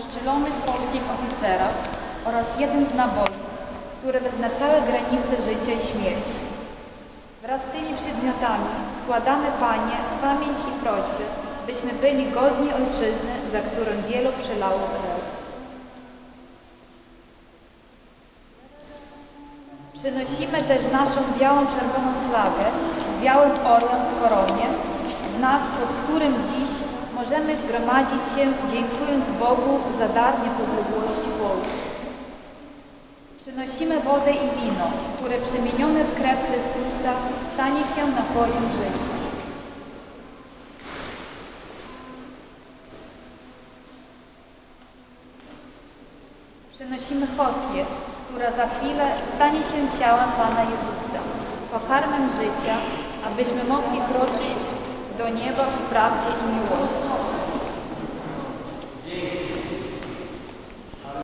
zaszczelonych polskich oficerach oraz jeden z naboi, które wyznaczały granice życia i śmierci. Wraz z tymi przedmiotami składamy Panie pamięć i prośby, byśmy byli godni Ojczyzny, za którą wielu przelało krew. Przynosimy też naszą białą czerwoną flagę z białym orłem w koronie, pod którym dziś możemy gromadzić się, dziękując Bogu za dar niepodległości Polski. Przynosimy wodę i wino, które przemienione w krew Chrystusa stanie się napojem życia. Przynosimy hostię, która za chwilę stanie się ciałem Pana Jezusa, pokarmem życia, abyśmy mogli kroczyć do nieba w prawdzie i miłości.